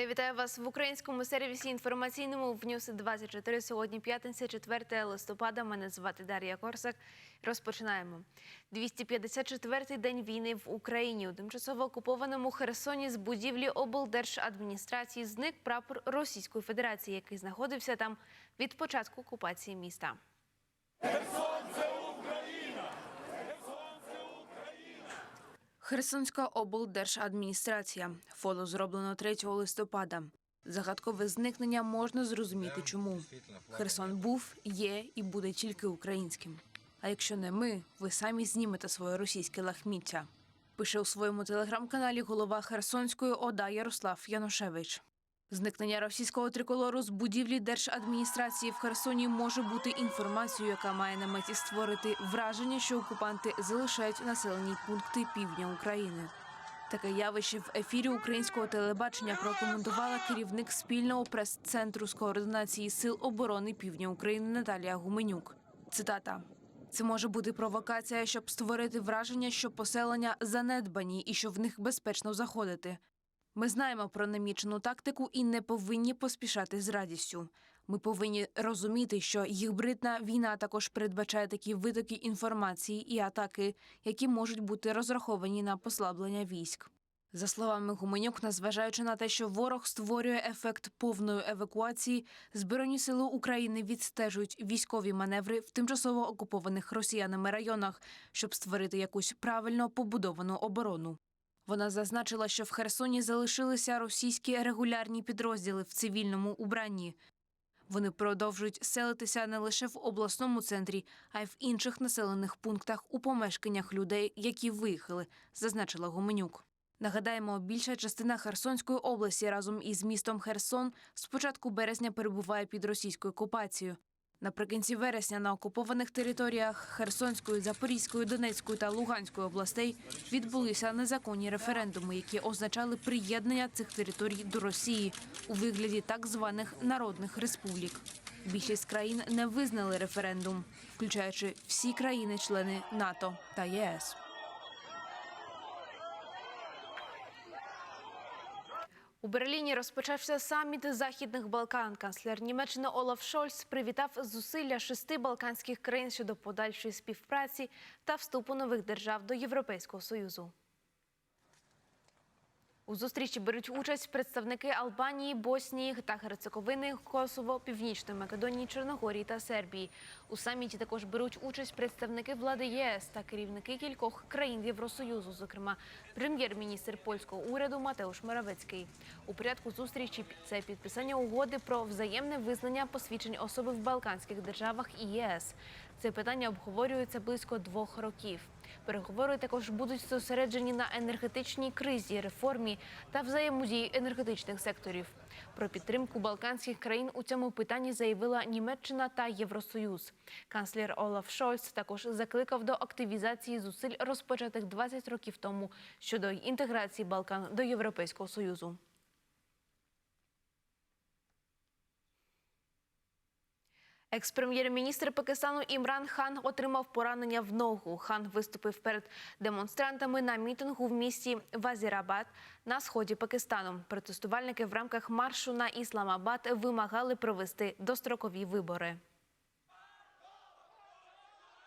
Я вітаю вас в українському сервісі інформаційному в Ньюс 24 Сьогодні п'ятниця, 4 листопада. Мене звати Дар'я Корсак. Розпочинаємо. 254-й день війни в Україні. У тимчасово окупованому Херсоні з будівлі облдержадміністрації зник прапор Російської Федерації, який знаходився там від початку окупації міста. Херсонська облдержадміністрація. Фото зроблено 3 листопада. Загадкове зникнення можна зрозуміти, чому Херсон був, є і буде тільки українським. А якщо не ми, ви самі знімете своє російське лахміття. Пише у своєму телеграм-каналі голова Херсонської ОДА Ярослав Янушевич. Зникнення російського триколору з будівлі держадміністрації в Херсоні може бути інформацією, яка має на меті створити враження, що окупанти залишають населені пункти півдня України. Таке явище в ефірі українського телебачення прокоментувала керівник спільного прес-центру з координації сил оборони півдня України Наталія Гуменюк. Цитата. Це може бути провокація, щоб створити враження, що поселення занедбані і що в них безпечно заходити. Ми знаємо про намічену тактику і не повинні поспішати з радістю. Ми повинні розуміти, що гібридна війна також передбачає такі витоки інформації і атаки, які можуть бути розраховані на послаблення військ. За словами Гуменюк, незважаючи на те, що ворог створює ефект повної евакуації, Збройні сили України відстежують військові маневри в тимчасово окупованих росіянами районах, щоб створити якусь правильно побудовану оборону. Вона зазначила, що в Херсоні залишилися російські регулярні підрозділи в цивільному убранні. Вони продовжують селитися не лише в обласному центрі, а й в інших населених пунктах у помешканнях людей, які виїхали, зазначила Гуменюк. Нагадаємо, більша частина Херсонської області разом із містом Херсон з початку березня перебуває під російською окупацією. Наприкінці вересня на окупованих територіях Херсонської, Запорізької, Донецької та Луганської областей відбулися незаконні референдуми, які означали приєднання цих територій до Росії у вигляді так званих народних республік. Більшість країн не визнали референдум, включаючи всі країни-члени НАТО та ЄС. У Берліні розпочався саміт західних Балкан. Канцлер Німеччини Олаф Шольц привітав зусилля шести балканських країн щодо подальшої співпраці та вступу нових держав до Європейського союзу. У зустрічі беруть участь представники Албанії, Боснії та Герцеговини, Косово, Північної Македонії, Чорногорії та Сербії. У саміті також беруть участь представники влади ЄС та керівники кількох країн Євросоюзу, зокрема прем'єр-міністр польського уряду Матеуш Моравецький. У порядку зустрічі це підписання угоди про взаємне визнання посвідчень особи в Балканських державах і ЄС. Це питання обговорюється близько двох років. Переговори також будуть зосереджені на енергетичній кризі, реформі та взаємодії енергетичних секторів. Про підтримку балканських країн у цьому питанні заявила Німеччина та Євросоюз. Канцлер Олаф Шольц також закликав до активізації зусиль, розпочатих 20 років тому щодо інтеграції Балкан до Європейського союзу. Екс-прем'єр-міністр Пакистану Імран Хан отримав поранення в ногу. Хан виступив перед демонстрантами на мітингу в місті Вазірабад на сході Пакистану. Протестувальники в рамках маршу на Ісламабад вимагали провести дострокові вибори.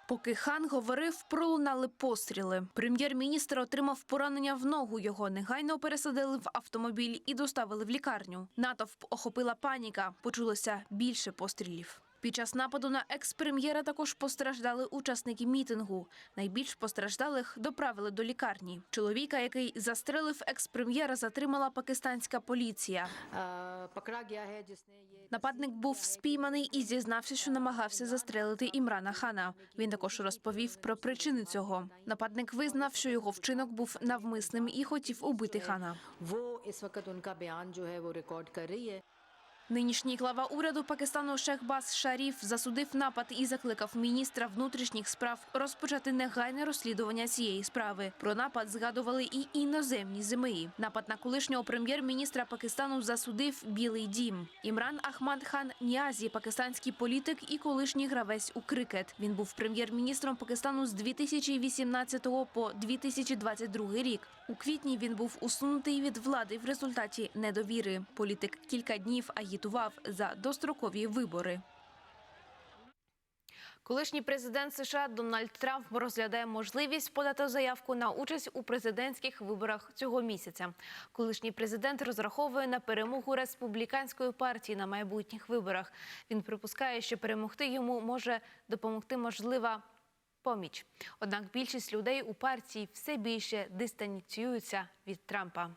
Поки хан говорив, пролунали постріли. Прем'єр-міністр отримав поранення в ногу. Його негайно пересадили в автомобіль і доставили в лікарню. Натовп охопила паніка. Почулося більше пострілів. Під час нападу на екс-прем'єра також постраждали учасники мітингу. Найбільш постраждалих доправили до лікарні. Чоловіка, який застрелив екс-прем'єра, затримала пакистанська поліція. Нападник був спійманий і зізнався, що намагався застрелити Імрана Хана. Він також розповів про причини цього. Нападник визнав, що його вчинок був навмисним і хотів убити хана. Нинішній глава уряду Пакистану Шехбас Шаріф засудив напад і закликав міністра внутрішніх справ розпочати негайне розслідування цієї справи. Про напад згадували і іноземні ЗМІ. Напад на колишнього прем'єр-міністра Пакистану засудив Білий Дім. Імран Ахмад Хан Ніазі, пакистанський політик і колишній гравець у крикет. Він був прем'єр-міністром Пакистану з 2018 по 2022 рік. У квітні він був усунутий від влади в результаті недовіри. Політик кілька днів агітував за дострокові вибори. Колишній президент США Дональд Трамп розглядає можливість подати заявку на участь у президентських виборах цього місяця. Колишній президент розраховує на перемогу республіканської партії на майбутніх виборах. Він припускає, що перемогти йому може допомогти можлива поміч. Однак більшість людей у партії все більше дистанціюються від Трампа.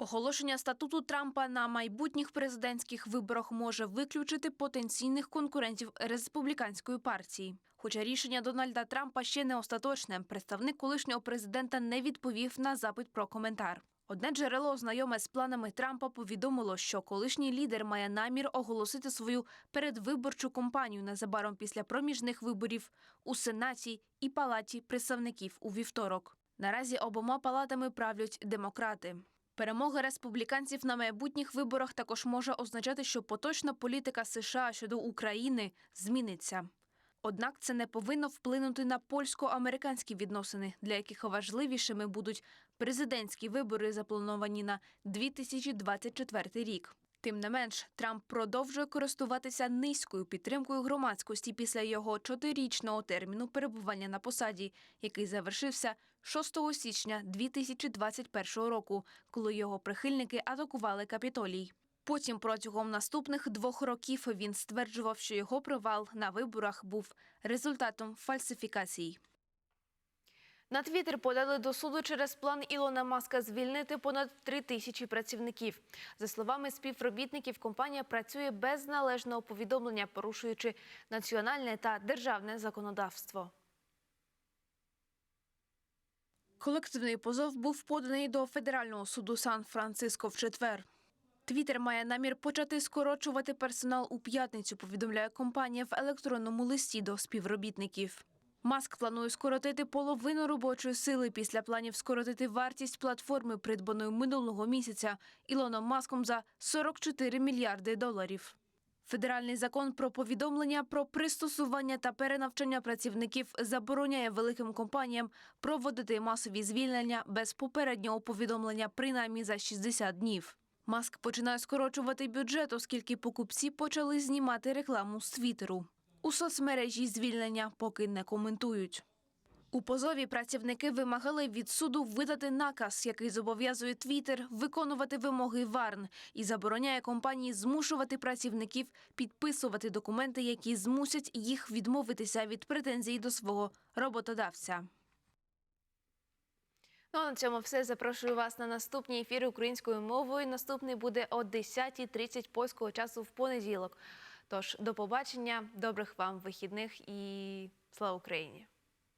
Оголошення статуту Трампа на майбутніх президентських виборах може виключити потенційних конкурентів республіканської партії. Хоча рішення Дональда Трампа ще не остаточне, представник колишнього президента не відповів на запит про коментар. Одне джерело, знайоме з планами Трампа, повідомило, що колишній лідер має намір оголосити свою передвиборчу кампанію незабаром після проміжних виборів у Сенаті і Палаті представників у вівторок. Наразі обома палатами правлять демократи. Перемога республіканців на майбутніх виборах також може означати, що поточна політика США щодо України зміниться. Однак це не повинно вплинути на польсько-американські відносини, для яких важливішими будуть президентські вибори, заплановані на 2024 рік. Тим не менш, Трамп продовжує користуватися низькою підтримкою громадськості після його чотирирічного терміну перебування на посаді, який завершився 6 січня 2021 року, коли його прихильники атакували Капітолій. Потім протягом наступних двох років він стверджував, що його провал на виборах був результатом фальсифікацій. На Твіттер подали до суду через план Ілона Маска звільнити понад три тисячі працівників. За словами співробітників, компанія працює без належного повідомлення, порушуючи національне та державне законодавство. Колективний позов був поданий до федерального суду Сан-Франциско в четвер. Твіттер має намір почати скорочувати персонал у п'ятницю, повідомляє компанія в електронному листі до співробітників. Маск планує скоротити половину робочої сили після планів скоротити вартість платформи, придбаної минулого місяця Ілоном Маском за 44 мільярди доларів. Федеральний закон про повідомлення про пристосування та перенавчання працівників забороняє великим компаніям проводити масові звільнення без попереднього повідомлення принаймні за 60 днів. Маск починає скорочувати бюджет, оскільки покупці почали знімати рекламу з Твіттеру. У соцмережі звільнення поки не коментують. У позові працівники вимагали від суду видати наказ, який зобов'язує Твіттер виконувати вимоги ВАРН і забороняє компанії змушувати працівників підписувати документи, які змусять їх відмовитися від претензій до свого роботодавця. Ну, а на цьому все. Запрошую вас на наступні ефіри українською мовою. Наступний буде о 10.30 польського часу в понеділок. Тож до побачення, добрих вам вихідних і слава Україні!